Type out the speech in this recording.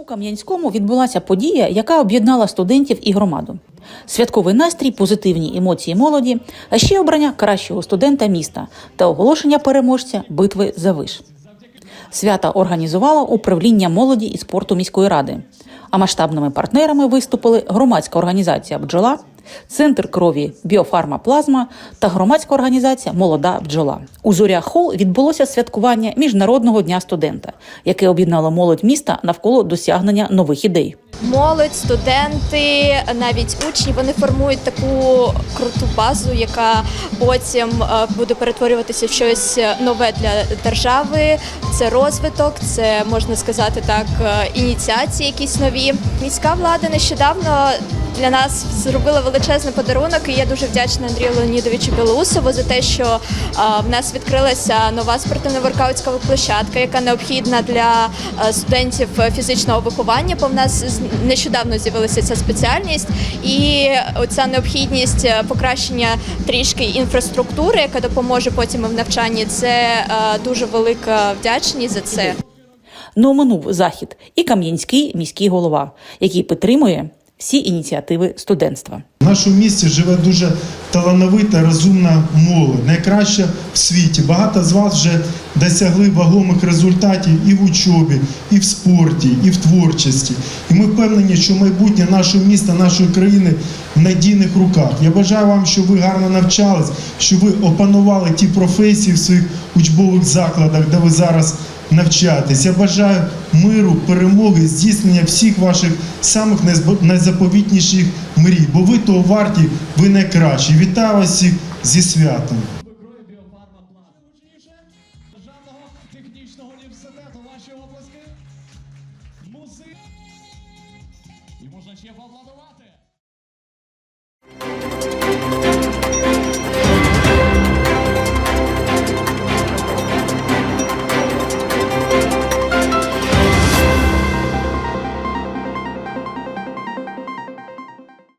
У Кам'янському відбулася подія, яка об'єднала студентів і громаду. Святковий настрій, позитивні емоції молоді, а ще обрання кращого студента міста та оголошення переможця битви за виш. Свята організувало управління молоді і спорту міської ради. А масштабними партнерами виступили громадська організація Бджола, Центр крові Біофарма Плазма та громадська організація Молода бджола. У Зоря Хол відбулося святкування Міжнародного дня студента, яке об'єднало молодь міста навколо досягнення нових ідей. Молодь, студенти, навіть учні вони формують таку круту базу, яка потім е, буде перетворюватися в щось нове для держави. Це розвиток, це можна сказати так, е, ініціації якісь нові. Міська влада нещодавно для нас зробила величезний подарунок. І я дуже вдячна Андрію Леонідовичу Білоусову за те, що в нас відкрилася нова спортивна воркаутська площадка, яка необхідна для студентів фізичного виховання. Бо в нас нещодавно з'явилася ця спеціальність, і оця необхідність е, покращення трішки інфраструктури, яка допоможе потім в навчанні. Це е, дуже велика вдячність за це. Не оминув захід і Кам'янський міський голова, який підтримує всі ініціативи студентства. В нашому місті живе дуже талановита, розумна молодь, найкраща в світі. Багато з вас вже досягли вагомих результатів і в учобі, і в спорті, і в творчості. І ми впевнені, що майбутнє нашого міста, нашої країни в надійних руках. Я бажаю вам, щоб ви гарно навчались, щоб ви опанували ті професії в своїх учбових закладах, де ви зараз навчатись. Я бажаю миру, перемоги, здійснення всіх ваших самих найзаповітніших мрій, бо ви того варті, ви найкращі. Вітаю вас всіх зі святом. Технічного університету. Ваші обласки. Музик. Можна ще поаплодувати.